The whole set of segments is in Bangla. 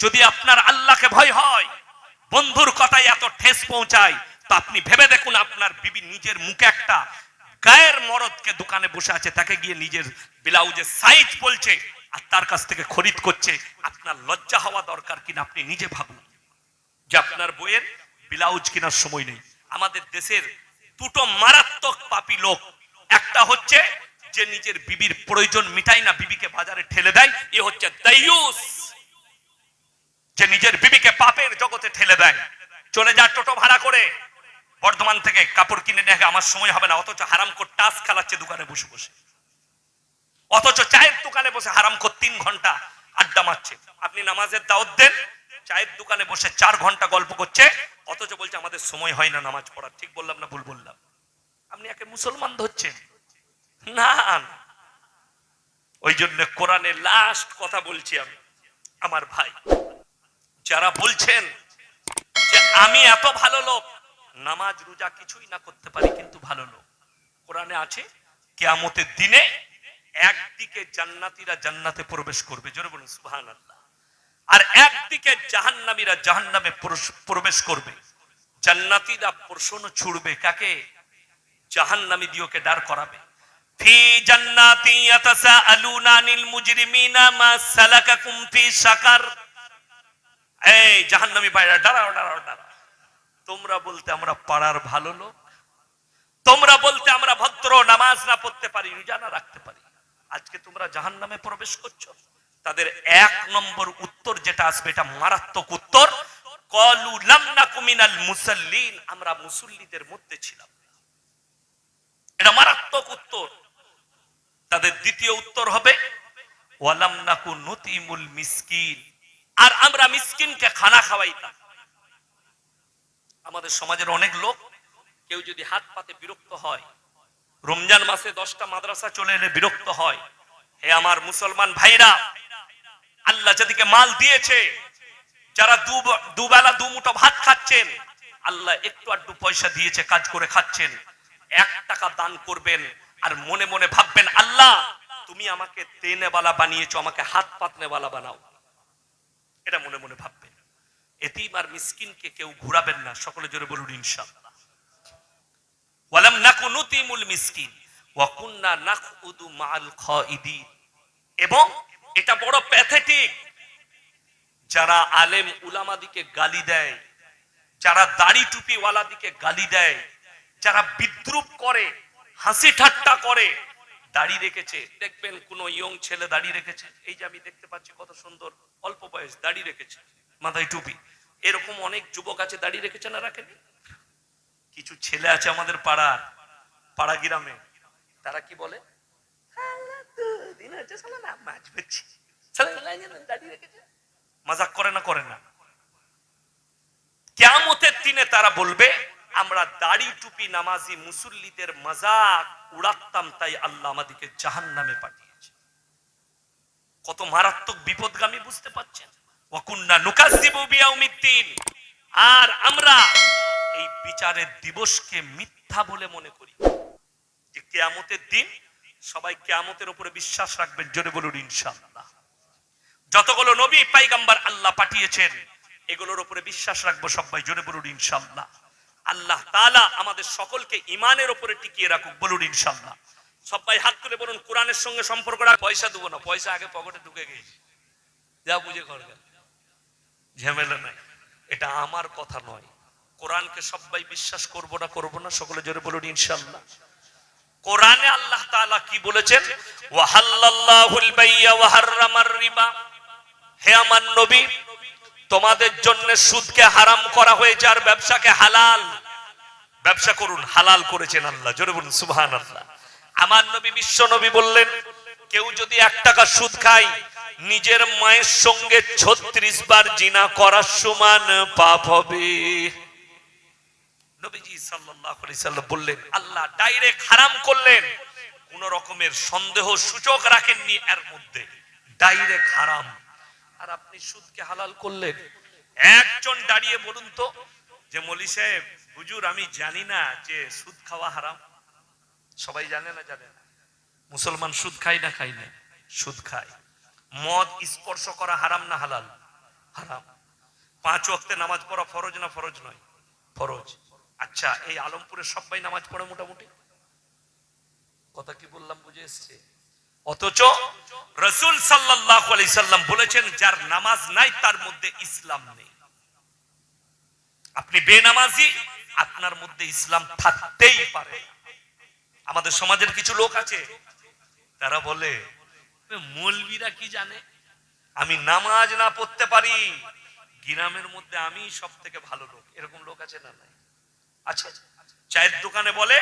যদি আপনার আল্লাহকে ভয় হয়, বন্ধুর কথায় এত ঠেস পৌঁছায়, তো আপনি ভেবে দেখুন আপনার বিবি নিজের মুখে একটা গায়ের মরদকে দোকানে বসে আছে, তাকে গিয়ে নিজের ব্লাউজের সাইজ বলছে আর তার কাছ থেকে খরিদ করছে। আপনার লজ্জা হওয়া দরকার কিনা আপনি নিজে ভাবুন যে আপনার বইয়ের ব্লাউজ কেনার সময় নেই। আমাদের দেশের দুটো মারাত্মক পাপী লোক, একটা হচ্ছে যে নিজের বিবির প্রয়োজন মিটাই না বিবিকে বাজারে ঠেলে দেয়, এ হচ্ছে দাইয়ুস যে নিজের বিবিকে পাপের জগতে ঠেলে দেয়। চলে যা টোটো ভাড়া করে। বর্ধমান থেকে কাপড় কিনে নিয়ে আমার সময় হবে না। অথচ হারাম কর টাস খেলাচ্ছে দোকানে বসে বসে। অথচ চায়ের দোকানে বসে হারাম কর তিন ঘণ্টা আড্ডা মারছে। আপনি নামাজের দাওয়াত দেন, চায়ের দোকানে বসে চার ঘণ্টা গল্প করছে। অথচ বলছে, আমাদের সময় হয় না নামাজ পড়ার। ঠিক বললাম না, ভুল বললাম। আপনি একে মুসলমান ধরছেন? না। ওই জন্য কোরআনে লাস্ট কথা বলছি আমি, আমার ভাই। যারা বলছেন যে আমি এত ভালো লোক, নামাজ, রোজা কিছুই না করতে পারি কিন্তু ভালো লোক। কোরআনে আছে, কেয়ামতের দিনে একদিকে জান্নাতীরা জান্নাতে প্রবেশ করবে, জোরে বলুন আল্লাহ আর একদিকে জাহান্নামীরা জাহান্নামে প্রবেশ করবে। জান্নাতীরা প্রশ্ন ছুড়বে, কাকে? জাহান্নামী দিওকে দাঁড় করাবে। ফি জান্নাতি ইয়াতাসাআলুনা আনিল মুজরিমিনা মা সালাকাকুম ফি সাকার এই জাহান্নামী ভাইরা, দাঁড়াও দাঁড়াও দাঁড়াও। তোমরা বলতে আমরা পাড়ার ভালো লোক। তোমরা বলতে আমরা ভদ্র, নামাজ না পড়তে পারি রাখতে পারি। আজকে তোমরা জাহান্নামে প্রবেশ করছ। তাদের এক নম্বর উত্তর যেটা আসবে, এটা মারাত্মক উত্তর। কলু লামনাকু মিনাল মুসাল্লিন, আমরা মুসল্লিদের মধ্যে ছিলাম। এটা মারাত্মক উত্তর। তাদের দ্বিতীয় উত্তর হবে, ওয়ালাম নাকু নতিমুল মিসকিন। আর আমরা মিসকিনকে খানা খাওয়াইতাম। আমাদের সমাজের অনেক লোক, কেউ যদি হাত পাতে বিরক্ত হয়, রমজান মাসে দশটা মাদ্রাসা চলে এলে বিরক্ত হয়, হে আমার মুসলমান ভাইরা, আল্লাহ যাদেরকে মাল দিয়েছে, যারা দুবেলা দু মুঠো ভাত খাচ্ছেন, আল্লাহ একটু আধটু পয়সা দিয়েছে, কাজ করে খাচ্ছেন। এক টাকা দান করবেন আর মনে মনে ভাববেন, আল্লাহ, তুমি আমাকে দেনেওয়ালা বানিয়েছো, আমাকে হাত পাতনেওয়ালা বানাও। এটা মনে মনে ভাববেন। এতিম আর মিসকিনকে কেউ ঘুরাবেন না, সকলে জোরে বলুন, ইনশাআল্লাহ। ওয়ালাম নাকু নুতিমুল মিসকিন, ওয়া কুন্না নাকউদু মাআল খাইদিন এবং এটা বড় প্যাথেটিক, যারা আলেম উলামাদিকে গালি দেয়, যারা দাড়ি টুপি ওয়ালাদিকে গালি দেয়, যারা বিদ্রুপ করে হাসি ঠাট্টা করে দাড়ি রেখেছে। দেখবেন কোন ইয়ং ছেলে দাড়ি রেখেছে। এই যে আমি দেখতে পাচ্ছি কত সুন্দর অল্প বয়স দাড়ি রেখেছে মাথায় টুপি। এরকম অনেক যুবক আছে দাড়ি রেখেছে না রাখেনি? কিছু ছেলে আছে আমাদের পাড়ার পাড়া গ্রামে। তারা কি বলে? "আল্লাহ, দুদিন হয়েছে না মাছ পেয়েছি। দাড়ি রেখেছে। মজাক করে না করে না। কেমতের দিনে তারা বলবে আমরা দাড়ি টুপি নামাজি মুসল্লিদের মজাক উড়াতাম, তাই আল্লাহ আমাদেরকে জাহান নামে পাঠিয়েছে। কত মারাত্মক বিপদগামী বুঝতে পারছেন? আর আমরা এই বিচারের দিবসকে মিথ্যা বলে মনে করি। যে কেয়ামতের দিন সবাই কেয়ামতের উপরে বিশ্বাস রাখবেন, জোরে বলুন যতগুলো নবী, পাইগাম্বার আল্লাহ পাঠিয়েছেন, এগুলোর উপরে বিশ্বাস রাখব সবাই, জোরে বলুন ইনশাল্লাহ আল্লাহ তাআলা আমাদের সকলকে ইমানের ওপরে টিকিয়ে রাখুক, বলুন ইনশাল্লাহ সবাই হাত তুলে বলুন, কোরআনের সঙ্গে সম্পর্ক রাখ পয়সা দেবো না, পয়সা আগে পকেটে ঢুকে গেছে। যা বুঝে করবে ঝামেলা নাই। এটা আমার কথা নয়। কোরআনকে সবাই বিশ্বাস করব না করব না, সকলে জোরে বলুন ইনশাল্লাহ কোরআনে আল্লাহ তাআলা কি বলেছেন? ওয়াহাল্লাল্লাহুল বাইয়া ওয়া রিবা। হে আমার নবী তোমাদের জন্য সুদকে হারাম করা হয়েছে আর ব্যবসাকে হালাল। ব্যবসা করুন, হালাল করেছেন আল্লাহ, জোরে বলুন, সুবহানাল্লাহ। আমার নবী, বিশ্ব নবী বললেন, কেউ যদি এক টাকা সুদ খায়, নিজের মায়ের সঙ্গে ছত্রিশ বার জিনা করার সমান পাপ হবে। বললেন, আল্লাহ ডাইরেক্ট হারাম করলেন, কোন রকমের সন্দেহ সূচক রাখেননি এর মধ্যে। ডাইরেক্ট হারাম। আর আপনি সুদকে হালাল করলেন একজন দাঁড়িয়ে বলুন তো যে, মলি সাহেব, হুজুর, আমি জানি না যে সুদ খাওয়া হারাম। সবাই জানে না জানে না। মুসলমান সুদ খায় না খায় না? সুদ খায়। মদ স্পর্শ করা হারাম না হালাল? হারাম। পাঁচ ওয়াক্তে নামাজ পড়া ফরজ না ফরজ নয়? ফরজ। আচ্ছা এই আলমপুরের সবাই নামাজ পড়ে মোটামুটি? কথা কি বললাম, বুঝে এসছে? অথচ রসুল সাল্লাহ আলি বলেছেন, যার নামাজ নাই, তার মধ্যে ইসলাম নেই। আপনি বেনামাজি, আপনার মধ্যে ইসলাম থাকতেই পারে আমাদের সমাজের কিছু লোক আছে, তারা বলে মৌলবীরা কি জানে? আমি নামাজ না পড়তে পারি। গ্রামের মধ্যে আমি সব থেকে ভালো লোক। এরকম লোক আছে না নাই? আচ্ছা চায়ের দোকানে বলে,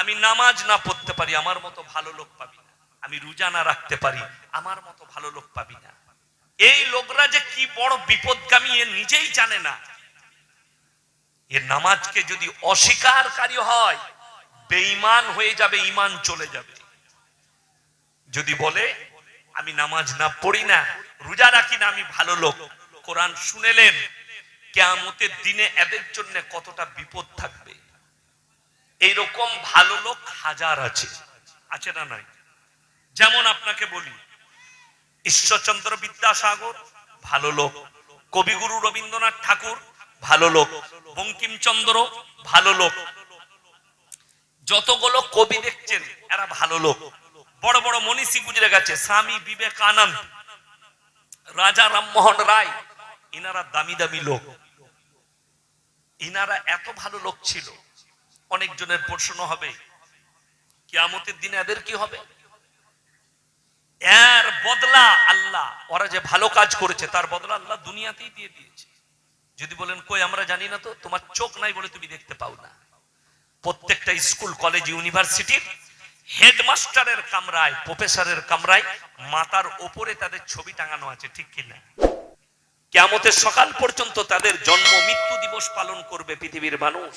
আমি নামাজ না পড়তে পারি, আমার মতো ভালো লোক পাবি না। আমি রোজা না রাখতে পারি, আমার মতো ভালো লোক পাবি না। এই লোকরা যে কি বড় বিপদগামী, এ নিজেই জানে না। এ নামাজকে যদি অস্বীকারী হয়, বেঈমান হয়ে যাবে ইমান চলে যাবে। যদি বলে, আমি নামাজ না পড়ি না, রোজা রাখি না, আমি ভালো লোক। কোরআন শুনেলেন, কেয়ামতের দিনে এদের জন্য কতটা বিপদ থাকবে। এইরকম ভালো লোক হাজার আছে। আছে না নাই? যেমন আপনাকে বলি, ঈশ্বরচন্দ্র বিদ্যাসাগর ভালো লোক, কবিগুরু রবীন্দ্রনাথ ঠাকুর ভালো লোক, বঙ্কিমচন্দ্র ভালো লোক। যতগুলো কবি দেখছেন, এরা ভালো লোক। বড় বড় মনীষী গুজরে গেছে, স্বামী বিবেকানন্দ, রাজা রামমোহন রায়, ইনারা দামি দামি লোক। ইনারা এত ভালো লোক ছিল, অনেকজনের প্রশ্ন হবে, কিয়ামতের দিনে এদের কি হবে? এর বদলা আল্লাহ। ওরা যে ভালো কাজ করেছে, তার বদলা আল্লাহ দুনিয়াতেই দিয়ে দিয়েছে। যদি বলেন, কই, আমরা জানি না তো? তোমার চোখ নাই বলে তুমি দেখতে পাও না। প্রত্যেকটা স্কুল, কলেজ, ইউনিভার্সিটির হেডমাস্টারের কামরায়, প্রফেসরের কামরায় মাতার ওপরে তাদের ছবি টাঙানো আছে, ঠিক কিনা কেমতের সকাল পর্যন্ত তাদের জন্ম, মৃত্যু দিবস পালন করবে পৃথিবীর মানুষ।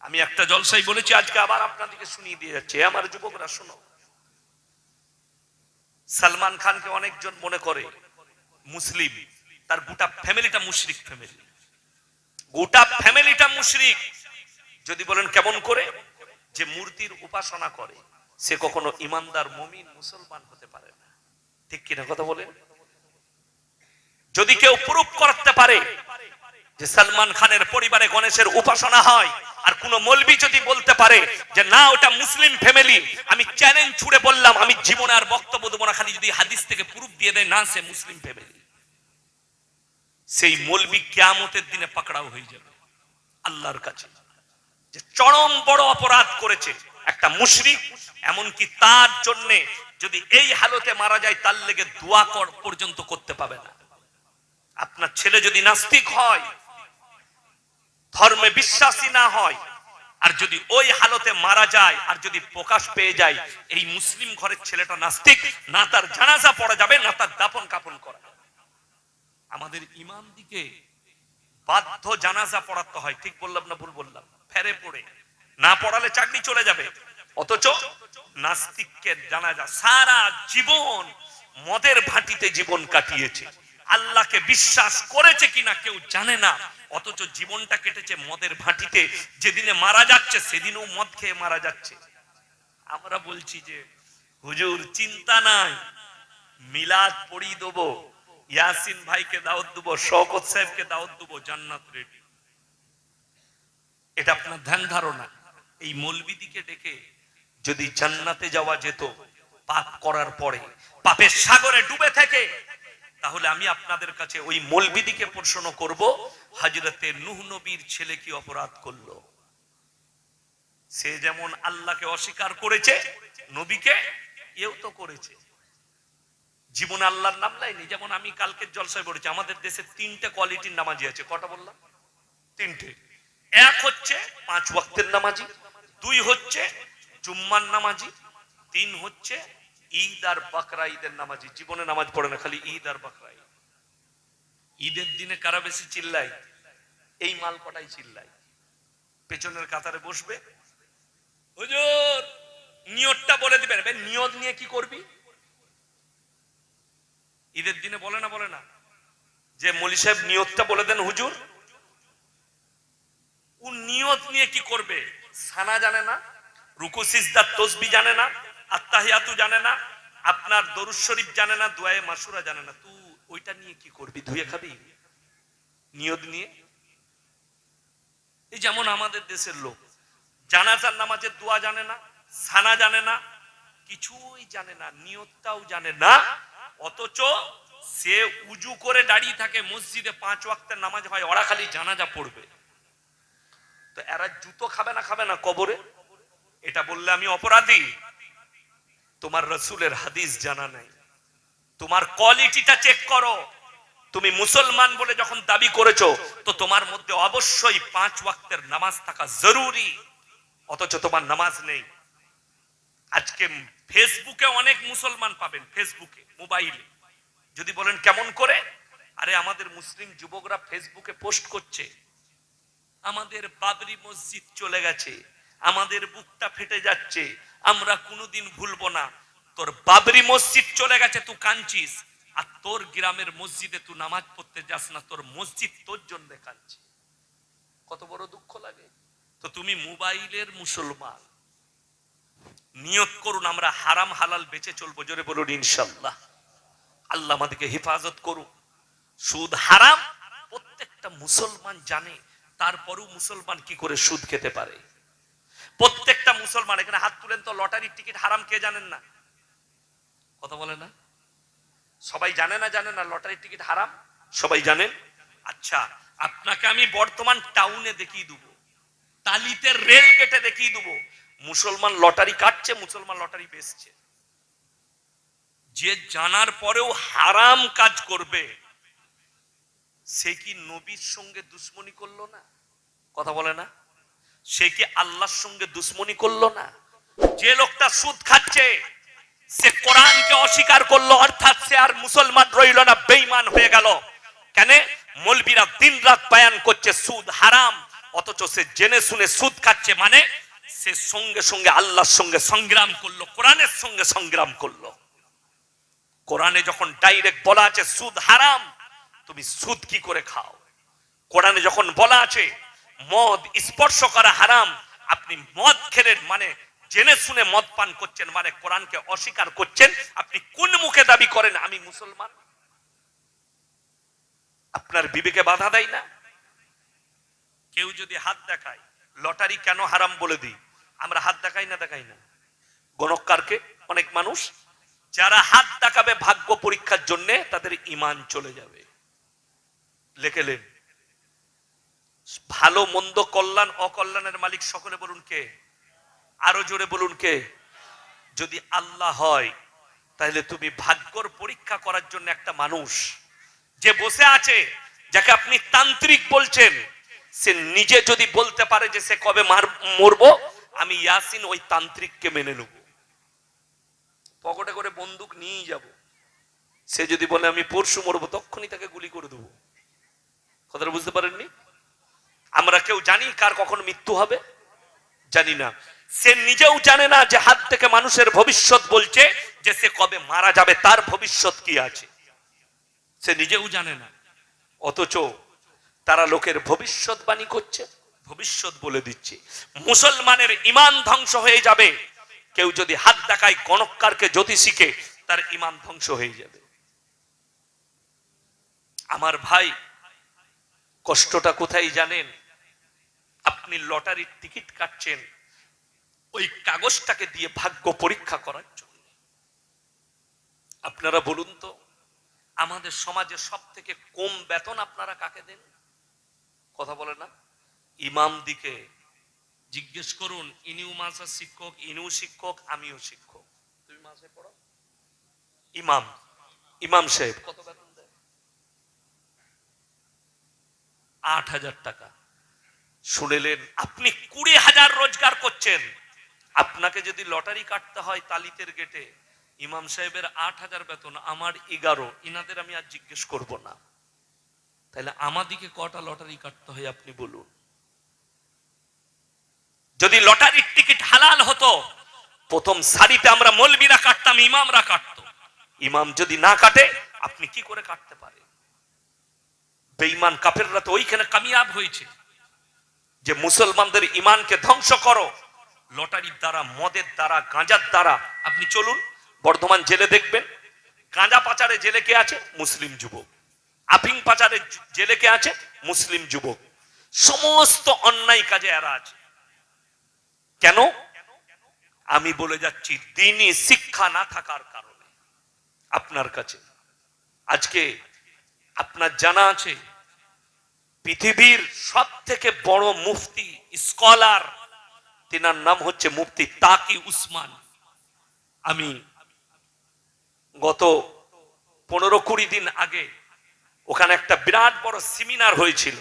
আমি একটা জলসাই বলেছি, আজকে আবার আপনাদেরকে শুনিয়ে দিয়ে যাচ্ছে। আমার যুবকরা, শোনো। সালমান খানকে অনেকজন মনে করে, মুসলিম। তার গোটা ফ্যামিলিটা মুশরিক ফ্যামিলি। গোটা ফ্যামিলিটা মুশরিক। যদি বলেন কেমন করে? যে মূর্তির উপাসনা করে। সে কখনো ইমানদার মমিন, মুসলমান হতে পারে না। ঠিক কিনা কথা বলেন? যদি কেউ প্রুফ করতে পারে যে সালমান খানের পরিবারে গণেশের উপাসনা হয়, আর কোন মলবি যদি বলতে পারে যে না, ওটা মুসলিম ফ্যামিলি আমি চ্যালেঞ্জ ছুড়ে বললাম, আমি জীবনে আর বক্তব্য দেবো না, খালি যদি হাদিস থেকে প্রুফ দিয়ে দেয়, না, সে মুসলিম ফ্যামিলি সেই মলবি কেয়ামতের দিনে পাকড়াও হয়ে যাবে, আল্লাহর কাছে। যে চরম বড় অপরাধ করেছে একটা মুশরিক, এমনকি তার জন্য যদি এই হালতে মারা যায়, তার লেগে দোয়া কর পর্যন্ত করতে পাবে না। আপনার ছেলে যদি নাস্তিক হয় ধর্মে বিশ্বাসী না হয়, আর যদি ওই হালতে মারা যায়, আর যদি প্রকাশ পেয়ে যায়, এই মুসলিম ঘরের ছেলেটা নাস্তিক, না তার জানাজা পড়া যাবে, না তার দাপন কাপন করা আমাদের ইমাম দিকে বাধ্য জানাজা পড়াতে হয়, ঠিক বললাম না ভুল বললাম? ফেরে পড়ে। না পড়ালে চাকরি চলে যাবে। অথচ নাস্তিককে জানাজা সারা জীবন মদের ভাটিতে জীবন কাটিয়েছে। আল্লাহকে বিশ্বাস করেছে কিনা কেউ জানে না। অথচ জীবনটা কেটেছে মদের ভাটিতে, যেদিনে মারা যাচ্ছে সেদিনও মদ খেয়ে মারা যাচ্ছে। আমরা বলছি যে, হুজুর, চিন্তা নাই, মিলাদ পড়িয়ে দেবো, ইয়াসিন ভাইকে দাওয়াত দেবো, শওকত সাহেবকে দাওয়াত দেবো, জান্নাত রেডি এটা আপনার ধ্যান ধারণা। এই মৌলবিদিকে ডেকে যদি জান্নাতে যাওয়া যেত, পাপ করার পরে, পাপের সাগরে ডুবে থেকে, তাহলে আমি আপনাদের কাছে ওই মৌলবিদিকে প্রশ্ন করব হাজরতে নুহ নবীর ছেলে কি অপরাধ করল? সে যেমন আল্লাহকে অস্বীকার করেছে, নবীকে এও তো করেছে। জীবনে আল্লাহর নাম লাইনি যেমন আমি কালকে জলসায় পড়েছি আমাদের দেশে তিনটে কোয়ালিটির নামাজি আছে। কটা বললাম? তিনটে। এক হচ্ছে পাঁচ ওয়াক্তের নামাজি, দুই হচ্ছে জুম্মার নামাজি, তিন হচ্ছে ঈদ আর বাকরা ঈদের নামাজি। জীবনে নামাজ পড়ে না, খালি ঈদ আর বাকরা ঈদ। ঈদের দিনে কারা বেশি চিল্লাই এই মাল কটাই চিল্লাই পেছনের কাতারে বসবে। হুজুর, নিয়তটা বলে দিবেন। নিয়ত নিয়ে কি করবি? ঈদের দিনে বলে না বলে না। যে মলি সাহেব নিয়তটা বলে দেন, হুজুর। ও নিয়ত নিয়ে কি করবে? সানা জানে না, রুকু সিজদার তসবি জানে না, আত্তাহিয়াতু জানে না, আপনার দরুদ শরীফ জানে না, দোয়ায়ে মাসুরা জানে না। তু ওইটা নিয়ে কি করবি? ধুয়ে খাবি? নিয়ত নিয়ে? এই যেমন আমাদের দেশের লোক, জানাজার নামাজের দোয়া জানে না, সানা জানে না, কিছুই জানে না, নিয়তটাও জানে না, অথচ সে উজু করে দাঁড়িয়ে থাকে মসজিদে পাঁচ ওয়াক্তের নামাজ হয়, ওরা খালি জানাজা পড়বে। তো এরা জুতো খাবে না খাবে না কবরে? এটা বললে আমি অপরাধী। তোমার রসুলের হাদিস জানা নাই। তোমার কোয়ালিটিটা চেক করো। তুমি মুসলমান বলে যখন দাবি করেছ, তো তোমার মধ্যে অবশ্যই পাঁচ ওয়াক্তের নামাজ থাকা জরুরি। অথচ তোমার নামাজ নেই। আজকে ফেসবুকে অনেক মুসলমান পাবেন, ফেসবুকে, মোবাইলে। যদি বলেন কেমন করে? আরে আমাদের মুসলিম যুবকরা ফেসবুকে পোস্ট করছে। আমাদের বাবরি মসজিদ চলে গেছে। আমাদের বুকটা ফেটে যাচ্ছে। আমরা কোনোদিন ভুলবো না। তোর বাবরি মসজিদ চলে গেছে তুই কাঁদছিস। আর তোর গ্রামের মসজিদে তুই নামাজ পড়তে যাস না, তোর মসজিদ তোর জন্য কাঁদছে। কত বড় দুঃখ লাগে। তো তুমি মোবাইলের মুসলমান। নিয়ত করুন, আমরা হারাম হালাল বেঁচে চলবো, জোরে বলুন ইনশাল্লাহ আল্লাহ আমাদেরকে হেফাজত করুন সুদ হারাম, প্রত্যেকটা মুসলমান জানে, তারপরও মুসলমান কি করে সুদ খেতে পারে। প্রত্যেকটা মুসলমান, এখানে হাত তুলেন তো, লটারির টিকিট হারাম, কে জানেন না? কথা বলে না? সবাই জানে না জানে না লটারির টিকিট হারাম? সবাই জানেন আচ্ছা আপনাকে আমি বর্তমান টাউনে দেখিয়ে দেবো। তালিতে রেল গেটে দেখিয়ে দেবো। মুসলমান লটারি কাটছে মুসলমান লটারি বেচছে। যে জানার পরেও হারাম কাজ করবে সে কি নবীর সঙ্গে দুশ্মনী করল না? কথা বলে না? সে কি আল্লাহর সঙ্গে দুশ্মনী করল না? যে লোকটা সুদ খাচ্ছে সে কোরআনকে অস্বীকার করল, অর্থাৎ সে আর মুসলমান রইল না, বেঈমান হয়ে গেল। কেন? মলবিরা দিন রাত বয়ান করছে, সুদ হারাম, অথচ সে জেনে শুনে সুদ খাচ্ছে মানে সে সঙ্গে সঙ্গে আল্লাহর সঙ্গে সংগ্রাম করল, কোরআনের সঙ্গে সংগ্রাম করল। কোরআনে যখন ডাইরেক্ট বলা আছে সুদ হারাম, তুমি সুদ কি করে খাও? কোরআনে যখন বলা আছে মদ স্পর্শ করা হারাম, আপনি মদ খেলেন মানে জেনে শুনে মদ পান করছেন মানে কোরআনকে অস্বীকার করছেন, আপনি কোন মুখে দাবি করেন, আমি মুসলমান? আপনার বিবেকে বাধা দেয় না? কেউ যদি হাত দেখায়, লটারি কেন হারাম বলে দিই? আমরা হাত দেখাই না দেখাই না? গণকারকে, অনেক মানুষ, যারা হাত দেখাবে ভাগ্য পরীক্ষার জন্য, তাদের ইমান চলে যাবে। লেখেলেন, ভালো, মন্দ, কল্যাণ, অকল্যাণের মালিক সকলে বলুন কে? আরও জোরে বলুন কে? যদি আল্লাহ হয়, তাহলে তুমি ভাগ্যর পরীক্ষা করার জন্য একটা মানুষ যে বসে আছে, যাকে আপনি তান্ত্রিক বলছেন, সে নিজে যদি বলতে পারে যে সে কবে মার, মরবো, আমি ইয়াসিন ওই তান্ত্রিককে মেনে নেব। পকেটে করে বন্দুক নিয়েই যাব। সে যদি বলে, আমি পরশু মরবো তখনই তাকে গুলি করে দেবো। কথাটা বুঝতে পারেননি? আমরা কেউ জানি কার কখন মৃত্যু হবে? জানি না। সে নিজেও জানে না যে হাত থেকে মানুষের ভবিষ্যৎ বলছে যে সে কবে মারা যাবে, তার ভবিষ্যৎ কি আছে। সে নিজেও জানে না। অথচ তারা লোকের ভবিষ্যৎবাণী করছে, ভবিষ্যৎ বলে দিচ্ছে। মুসলমানের ইমান ধ্বংস হয়ে যাবে। কেউ যদি হাত দেখায় গণকারকে জ্যোতিষীকে, তার ইমান ধ্বংস হয়ে যাবে। আমার ভাই, কষ্টটা কোথায় জানেন? আপনি লটারির টিকিট কাটছেন ওই কাগজটাকে দিয়ে ভাগ্য পরীক্ষা করার জন্য। আপনারা বলুন তো, আমাদের সমাজে সব থেকে কম বেতন আপনারা কাকে দেন? কথা বলে না? ইমাম দিকে জিজ্ঞেস করুন, ইনিও মাসা শিক্ষক, ইনিও শিক্ষক, আমিও শিক্ষক। তুমি মাসে পড়ো? ইমাম ইমাম সাহেব কত বেতন দেয়? আট হাজার টাকা। শুনেলেন, আপনি কুড়ি হাজার রোজগার করছেন। আপনাকে যদি লটারি কাটতে হয় তালিতের গেটে, ইমাম সাহেবের আট হাজার বেতন, আমার এগারো, ইনাদের আমি আর জিজ্ঞেস করব না। তাহলে আমাদিকে কটা লটারি কাটতে হয় আপনি বলুন। যদি লটারির টিকিট হালাল হতো, প্রথম সারিতে আমরা মলবিরা কাটতাম, ইমামরা কাটতো। ইমাম যদি না কাটে, আপনি কি করে কাটতে পারেন? বেঈমান কাফেররা তো ওইখানে কামিয়াব হয়েছে। যে মুসলমানদের ইমানকে ধ্বংস করো লটারির দ্বারা, মদের দ্বারা, গাঁজার দ্বারা। আপনি চলুন, বর্ধমান জেলে দেখবেন। গাঁজা পাচারে জেলে কে আছে? মুসলিম যুবক। আফিং পাচারে জেলে কে আছে? মুসলিম যুবক। সমস্ত অন্যায় কাজে এরা আছে। কেন? আমি বলে যাচ্ছি, দিনই শিক্ষা না থাকার কারণে। আপনার কাছে। আজকে আপনার জানা আছে, পৃথিবীর সব থেকে বড় মুফতি, স্কলার তিনার নাম হচ্ছে মুফতি তাকি উসমান আমি গত পনেরো কুড়ি দিন আগে ওখানে একটা বিরাট বড় সেমিনার হয়েছিল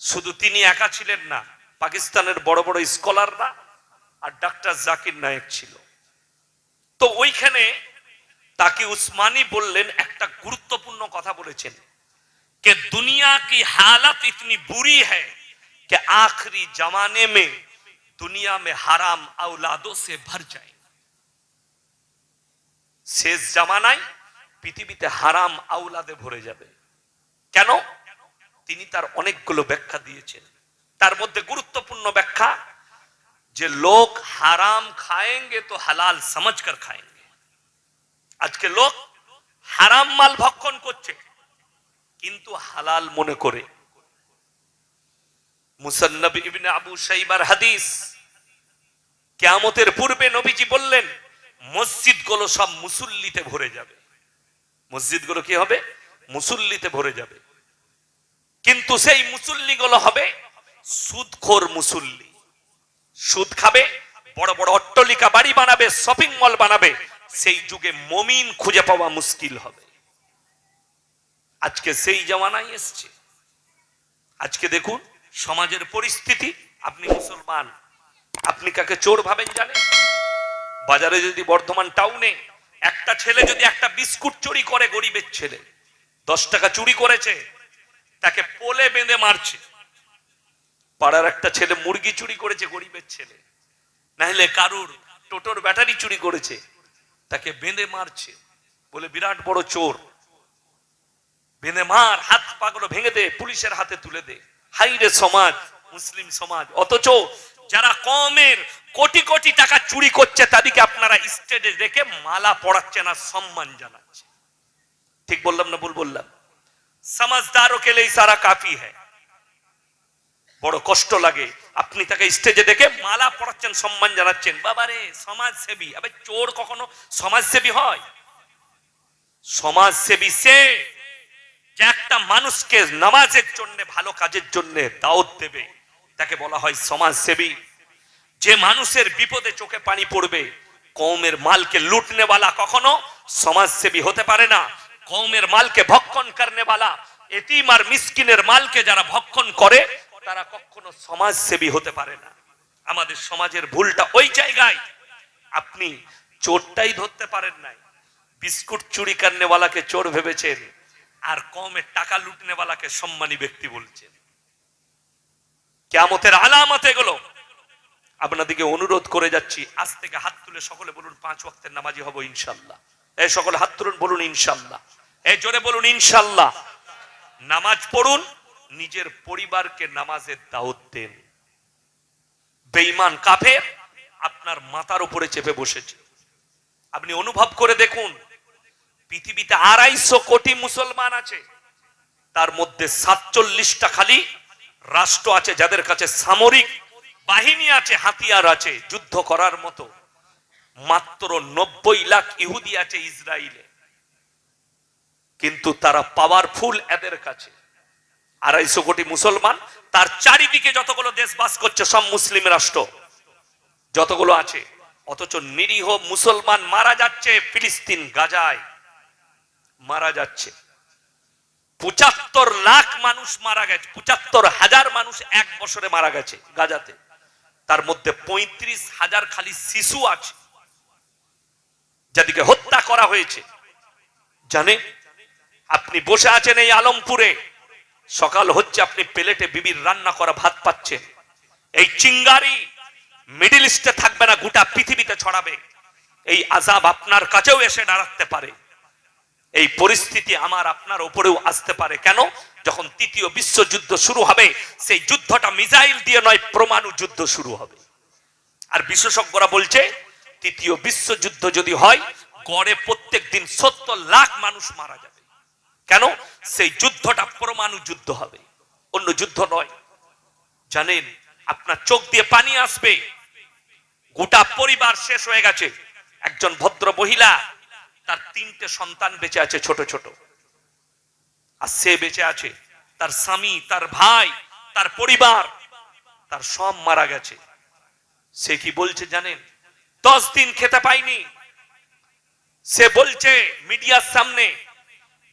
শুধু তিনি একা ছিলেন না পাকিস্তানের বড় বড় স্কলাররা আর ডাক্তার জাকির নায়েক ছিল তো ওইখানে তাকে উসমানী বললেন একটা গুরুত্বপূর্ণ কথা বলেছেন कि दुनिया की हालत इतनी बुरी है कि आखिरी जमाने में दुनिया में हराम औलादों से भर जाए। শেষ জামানায় পৃথিবীতে হারাম আউলাদে ভরে যাবে কেন তিনি তার অনেকগুলো ব্যাখ্যা দিয়েছেন তার মধ্যে গুরুত্বপূর্ণ ব্যাখ্যা যে লোক হারাম খায়েঙ্গে তো হালাল সমঝ কর খায়েঙ্গে আজকে লোক হারাম মাল ভক্ষণ করছে কিন্তু হালাল মনে করে হাদিস। কেয়ামতের পূর্বে নবীজি বললেন মসজিদগুলো সব মুসল্লিতে ভরে যাবে। মসজিদগুলো কি হবে? মুসল্লিতে ভরে যাবে। কিন্তু সেই মুসল্লি গুলো হবে সুদখোর মুসল্লি। সুদ খাবে, বড় বড় অট্টলিকা বাড়ি বানাবে, শপিং মল বানাবে, সেই যুগে মমিন খুঁজে পাওয়া মুশকিল হবে। আজকে সেই জামানায় এসছে। আজকে দেখুন সমাজের পরিস্থিতি, আপনি মুসলমান। আপনি কাকে চোর ভাবেন জানেন? বাজারে যদি বর্ধমান টাউনে একটা ছেলে যদি একটা বিস্কুট চুরি করে গরিবের ছেলে, দশ টাকা চুরি করেছে, তাকে পোলে বেঁধে মারছে। পাড়ার একটা ছেলে মুরগি চুরি করেছে গরিবের ছেলে, নাহলে কারুর টোটোর ব্যাটারি চুরি করেছে, তাকে বেঁধে মারছে। বলে, বিরাট বড় চোর। বেঁধে মার, হাত পাগুলো ভেঙে দে, পুলিশের হাতে তুলে দে। হাইরে সমাজ, মুসলিম সমাজ। অথচ যারা কমের কোটি কোটি টাকা চুরি করছে, তাদেরকে আপনারা স্টেজে দেখে মালা পড়াচ্ছেন আর সম্মান জানাচ্ছে ঠিক বললাম না ভুল বললাম? সমাজদারও কে লিয়ে সারা কাফি হ্যায়। বড় কষ্ট লাগে। আপনি তাকে স্টেজে দেখে মালা পড়াচ্ছেন সম্মান জানাচ্ছেন। বাবারে সমাজসেবী। আবে চোর কখনো সমাজসেবী হয়? সমাজসেবী সে যে একটা মানুষকে নামাজের জন্য, ভালো কাজের জন্য দাওয়াত দেবে, তাকে বলা হয় সমাজসেবী। যে মানুষের বিপদে চোখে পানি পড়বে কৌমের মালকে লুটনেওয়ালা কখনো সমাজসেবী হতে পারে না। কৌমের মালকে ভক্ষণ করনেওয়ালা, এতিম আর মিসকিনের মালকে যারা ভক্ষণ করে, তারা কখনো সমাজসেবী হতে পারে না। আমাদের সমাজের ভুলটা ওই জায়গায়। আপনি চোরটাই ধরতে পারেন নাই। বিস্কুট চুরি করনেওয়ালাকে চোর ভেবেছেন। আর কমের টাকা লুটনেওয়ালাকে সম্মানী ব্যক্তি বলছেন। কেমতের আলামত এগুলো। আপনাদেরকে অনুরোধ করে যাচ্ছি, আজ থেকে হাত তুলে সকলে বলুন, পাঁচ ওয়াক্তের নামাজি হব ইনশাল্লাহ। এই সকলে হাত তুলুন, বলুন ইনশাল্লাহ। এই জোরে বলুন, ইনশাল্লাহ। নামাজ পড়ুন, নিজের পরিবারকে নামাজের দাওয়াত দেন। বেঈমান কাফের, আপনার মাথার উপরে চেপে বসেছে। আপনি অনুভব করে দেখুন পৃথিবীতে আড়াইশো কোটি মুসলমান আছে। তার মধ্যে সাতচল্লিশটা খালি রাষ্ট্র আছে, যাদের কাছে সামরিক বাহিনী আছে, হাতিয়ার আছে, যুদ্ধ করার মতো। মাত্র নব্বই লাখ ইহুদি আছে ইসরায়েলে কিন্তু তারা পাওয়ারফুল এদের কাছে। আড়াইশো কোটি মুসলমান, তার চারিদিকে যতগুলো দেশ বাস করছে, সব মুসলিম রাষ্ট্র। যতগুলো আছে, অথচ নিরীহ মুসলমান মারা যাচ্ছে ফিলিস্তিন, গাজায়। মারা যাচ্ছে। পঁচাত্তর লাখ মানুষ মারা গেছে, পঁচাত্তর হাজার মানুষ এক বছরে মারা গেছে গাজাতে। তার মধ্যে পঁয়ত্রিশ হাজার খালি শিশু আছে যাদেরকে হত্যা করা হয়েছে। জানে? আপনি বসে আছেন এই আলমপুরে। সকাল হচ্ছে, আপনি প্লেটে বিবির রান্না করা ভাত পাচ্ছেন। এই চিঙ্গারি মিডিল ইস্টে থাকবে না, গোটা পৃথিবীতে ছড়াবে। এই আজাব আপনার কাছেও এসে দাঁড়াতে পারে। এই পরিস্থিতি আমার আপনার উপরেও আসতে পারে। কেন? যখন তৃতীয় বিশ্বযুদ্ধ শুরু হবে, সেই যুদ্ধটা মিসাইল দিয়ে নয়, প্রমাণু যুদ্ধ শুরু হবে। আর বিশেষজ্ঞরা বলছে, তৃতীয় বিশ্বযুদ্ধ যদি হয়, গড়ে প্রত্যেক দিন সত্তর লাখ মানুষ মারা যাবে। কেন? সেই যুদ্ধটা পরমাণু যুদ্ধ হবে। অন্য যুদ্ধ নয়। জানেন, আপনার চোখ দিয়ে পানি আসবে। গোটা পরিবার শেষ হয়ে গেছে। একজন ভদ্র মহিলা তার তিনটে সন্তান বেঁচে আছে ছোট ছোট। আর সে বেঁচে আছে তার স্বামী, তার ভাই, তার পরিবার, তার সব মারা গেছে। সে কি বলছে জানেন? দশ দিন খেতে পাইনি সে বলছে মিডিয়ার সামনে,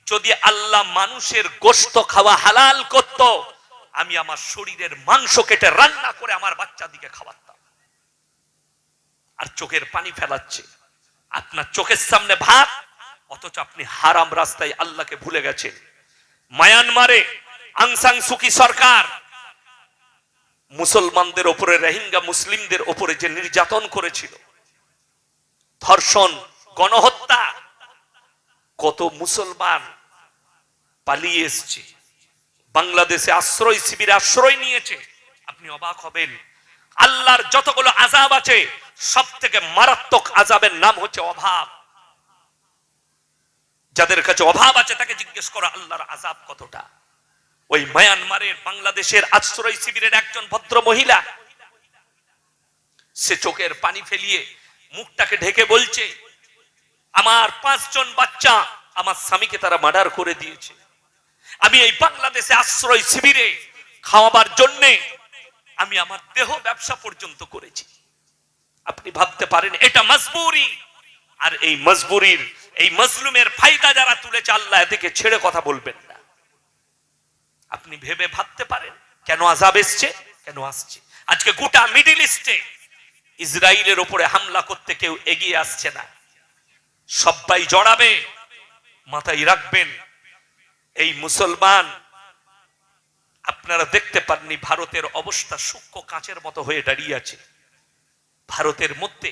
যদি আল্লাহ মানুষের গোস্ত খাওয়া হালাল করত, আমি আমার শরীরের মাংস কেটে রান্না করে আমার বাচ্চাদিকে খাওয়াতাম। আর চোখের পানি ফেলাচ্ছে। আপনার চোখের সামনে ভাত, অথচ আপনি হারাম রাস্তায় আল্লাহকে ভুলে গেছেন। মায়ানমারে আংসাং সুকি সরকার মুসলমানদের ওপরে, রোহিঙ্গা মুসলিমদের ওপরে যে নির্যাতন করেছিল, ধর্ষণ, গণহত্যা, কত মুসলমান পালিয়ে এসছে, বাংলাদেশে আশ্রয় শিবিরে আশ্রয় নিয়েছে, আপনি অবাক হবেন। আল্লাহর যতগুলো আজাব আছে সব থেকে মারাত্মক আজাবের নাম হচ্ছে অভাব। যাদের কাছে অভাব আছে, তাকে জিজ্ঞেস করো, আল্লাহর আজাব কতটা? ওই মায়ানমারের, বাংলাদেশের আশ্রয় শিবিরের একজন ভদ্র মহিলা, সে চোখের পানি ফেলিয়ে মুখটাকে ঢেকে বলছে, আমার পাঁচজন বাচ্চা আমার স্বামীকে তারা মার্ডার করে দিয়েছে। আমি এই বাংলাদেশে আশ্রয় শিবিরে খাওয়াবার জন্যে আমি আমার দেহ ব্যবসা পর্যন্ত করেছি। আপনি ভাবতে পারেন, এটা মজবুরি। আর এই মজবুরির, এই মজলুমের ফায়দা যারা তুলেছে, আল্লাহ এদিকে ছেড়ে কথা বলবেন না। আপনি ভেবে ভাবতে পারেন, কেন আজাব এসছে, কেন আসছে। আজকে গোটা মিডিল ইস্টে ইসরায়েলের ওপরে হামলা করতে কেউ এগিয়ে আসছে না। সবাই জড়াবে, মাথায় রাখবেন, এই মুসলমান আপনারা দেখতে পাননি, ভারতের অবস্থা সূক্ষ্ম কাঁচের মতো হয়ে দাঁড়িয়ে আছে। ভারতের মধ্যে,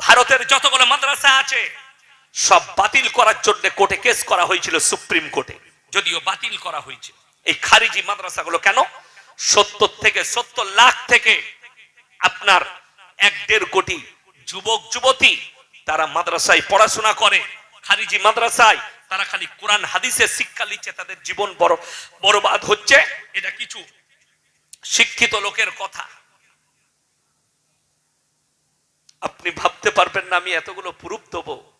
ভারতের যতগুলো মাদ্রাসা আছে, সব বাতিল করার জন্য কোর্টে কেস করা হয়েছিল সুপ্রিম কোর্টে। যদিও বাতিল করা হয়েছে। এই খারিজি মাদ্রাসাগুলো কেন? সত্তর থেকে সত্তর লাখ থেকে আপনার এক দেড় কোটি যুবক, যুবতী, তারা মাদ্রাসায় পড়াশোনা করে। খারিজি মাদ্রাসায় তারা খালি কোরআন, হাদিসের শিক্ষা নিচ্ছে, তাদের জীবন বড়, বরবাদ হচ্ছে। এটা কিছু শিক্ষিত লোকের কথা। আপনি ভাবতে পারবেন না, আমি এতগুলো প্রুফ দেবো।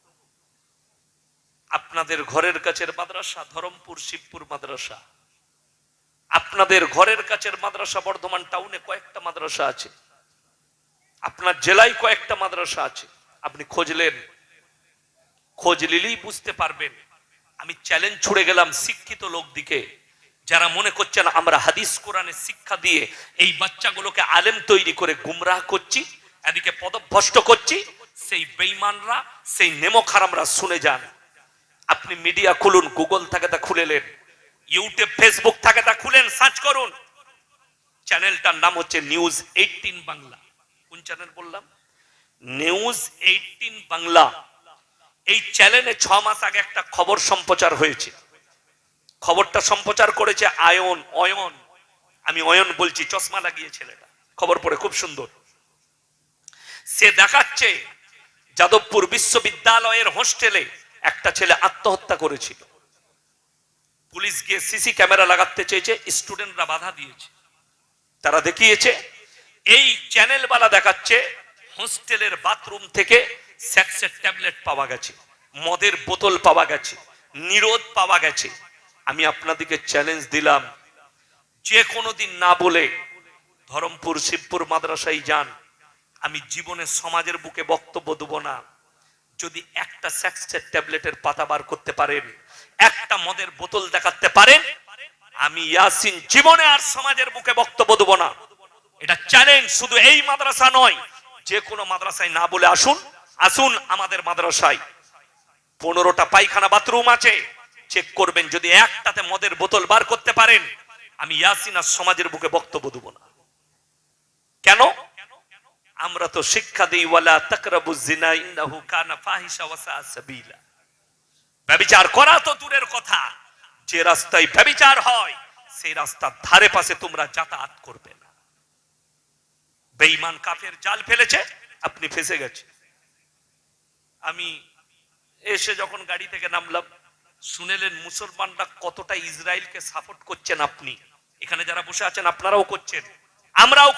আপনাদের ঘরের কাছের মাদ্রাসা, ধরমপুর, শিবপুর মাদ্রাসা। আপনাদের ঘরের কাছের মাদ্রাসা, বর্ধমান টাউনে কয়েকটা মাদ্রাসা আছে। আপনার জেলায় কয়েকটা মাদ্রাসা আছে। আপনি খোঁজলেন। খোঁজ নিলেই বুঝতে পারবেন। আমি চ্যালেঞ্জ ছুড়ে গেলাম শিক্ষিত লোক দিকে, যারা মনে করছেন আমরা হাদিস কোরআনের শিক্ষা দিয়ে এই বাচ্চাগুলোকে আলেম তৈরি করে গুমরাহ করছি, এদিকে পদভ্রষ্ট করছি, সেই বেইমানরা সেই নেমখারামরা শুনে যান। আপনি মিডিয়া খুলুন গুগল থাকে তা খুলেলেন ইউটিউব ফেসবুক থেকে তা খুলেন সার্চ করুন। চ্যানেলটার নাম হচ্ছে নিউজ এইটিন বাংলা কোন চ্যানেল বললাম? নিউজ এইটিন বাংলা এই চ্যানেলে ছ মাস আগে একটা খবর সম্প্রচার হয়েছে খবরটা সম্প্রচার করেছে আয়ন, অয়ন। আমি অয়ন বলছি, চশমা লাগিয়ে ছেলেটা। খবর পড়ে, খুব সুন্দর। সে দেখাচ্ছে, যাদবপুর বিশ্ববিদ্যালয়ের হোস্টেলে একটা ছেলে আত্মহত্যা করেছিল। পুলিশ গিয়ে সিসি ক্যামেরা লাগাতে চেয়েছে, স্টুডেন্টরা বাধা দিয়েছে। তারা দেখিয়েছে, এই চ্যানেলওয়ালা দেখাচ্ছে হোস্টেলের বাথরুম থেকে সেক্সের ট্যাবলেট পাওয়া গেছে, মদের বোতল পাওয়া গেছে, নিরোধ পাওয়া গেছে। আমি আপনাদেরকে চ্যালেঞ্জ দিলাম, যে কোনো দিন না বলে ধরমপুর, শিবপুর মাদ্রাসায় যান। আমি জীবনে সমাজের বুকে বক্তব্য দেবো না। যদি একটা সেক্সের ট্যাবলেটের পাতা বার করতে পারেন, একটা মদের বোতল দেখাতে পারেন, আমি ইয়াসিন জীবনে আর সমাজের বুকে বক্তব্য দেবো না। এটা চ্যালেঞ্জ শুধু এই মাদ্রাসা নয়, যে কোনো মাদ্রাসায় না বলে আসুন। আসুন আমাদের মাদ্রাসায়। পনেরোটা পায়খানা বাথরুম আছে। চেক করবেন যদি একটাতে মদের বোতল বার করতে পারেন, আমি ইয়াসিন সমাজের বুকে বক্তব্য দেব না। কেন? আমরা তো শিক্ষা দিই, ওয়ালা তাকরাবু জিনা ইন্নাহু কানা ফাহিশা ওয়া সাবিলা। ব্যভিচার করা তো দূরের কথা। যে রাস্তায় ব্যভিচার হয়, সেই রাস্তার ধারে পাশে তোমরা যাতায়াত করবে না। বেঈমান কাফের জাল ফেলেছে, আপনি ফেসে গেছে আমি এসে যখন গাড়ি থেকে নামলাম, শুনেলেন মুসলমানরা কতটা ইসরায়েলকে সাপোর্ট করছেন আপনি? এখানে যারা বসে আছেন, আপনারাও করছেন। আমরাও